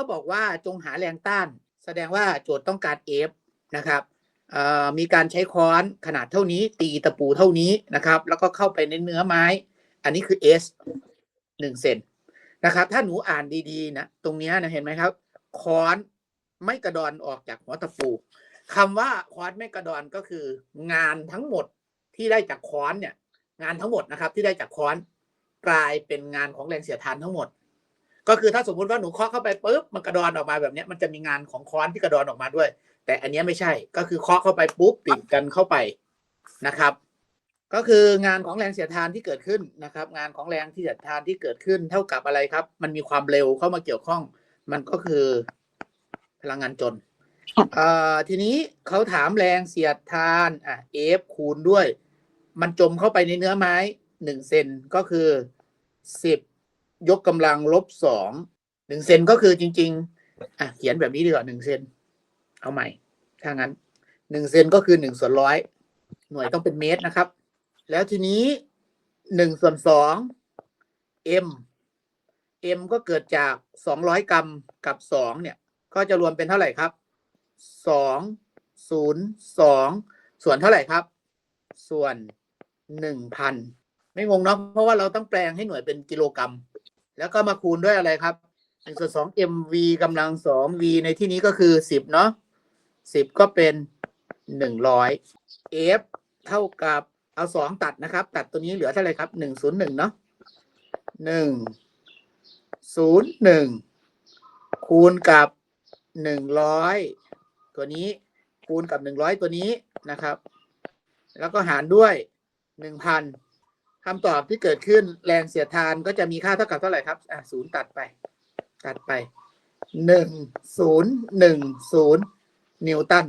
เขาบอกว่าจงหาแรงต้าน แสดงว่าโจทย์ต้องการ F นะครับมีการใช้ค้อนขนาดเท่านี้ ตีตะปูเท่านี้นะครับ แล้วก็เข้าไปในเนื้อไม้ อันนี้คือ S หนึ่งเซนนะครับ ถ้าหนูอ่านดีๆนะตรงเนี้ยนะเห็นไหมครับค้อนไม่กระดอนออกจากหัวตะปูคำว่าค้อนไม่กระดอนก็คือ งานทั้งหมดที่ได้จากค้อนเนี่ย งานทั้งหมดนะครับ ที่ได้จากค้อนกลายเป็นงานของแรงเสียดทานทั้งหมด ก็คือถ้าสมมุติว่าหนูเคาะเข้าไปปุ๊บมันกระดอนออกมาแบบเนี้ยมันจะมีงานของค้อนที่กระดอนออกมาด้วย แต่อันเนี้ยไม่ใช่ก็คือเคาะเข้าไปปุ๊บติดกันเข้าไปนะครับ ก็คืองานของแรงเสียดทานที่เกิดขึ้นนะครับ งานของแรงที่เสียดทานที่เกิดขึ้นเท่ากับอะไรครับ มันมีความเร็วเข้ามาเกี่ยวข้อง มันก็คือพลังงานจนครับเอ่อทีนี้เขาถามแรงเสียดทานอะ F คูณด้วย มันจมเข้าไปในเนื้อไม้หนึ่งเซนก็คือสิบ ยกกำลังลบสองหนึ่งเซนก็คือจริง ๆ อะเขียนแบบนี้ดีกว่าหนึ่งเซนเอาใหม่ ถ้างั้นหนึ่งเซนก็คือหนึ่งส่วนร้อยหน่วยต้องเป็นเมตรนะครับ แล้วทีนี้หนึ่งส่วนสอง m m ก็เกิดจากสองร้อยกรัมกับสองเนี่ย ก็จะรวมเป็นเท่าไหร่ครับสองศูนย์สองส่วนเท่าไหร่ครับ ส่วนหนึ่งพันไม่งงเนาะเพราะว่าเราต้องแปลงให้หน่วยเป็นกิโลกรัม แล้วก็มาคูณด้วยอะไรครับหนึ่งส่วนสอง mv กำลังสอง v ในที่นี้ก็คือสิบเนาะสิบก็เป็นหนึ่งร้อย f เท่ากับเอาสองตัดนะครับ ตัดตัวนี้เหลือเท่าไหร่ครับหนึ่งศูนย์หนึ่งเนาะหนึ่งศูนย์หนึ่งคูณกับหนึ่งร้อยตัวนี้คูณกับหนึ่งร้อยตัวนี้นะครับ แล้วก็หารด้วยหนึ่งพัน คำตอบที่เกิดขึ้นแรงเสียดทานก็จะมีค่าเท่ากับเท่าไหร่ครับอะศูนย์ตัดไป ตัดไปหนึ่งศูนย์หนึ่งศูนย์นิวตัน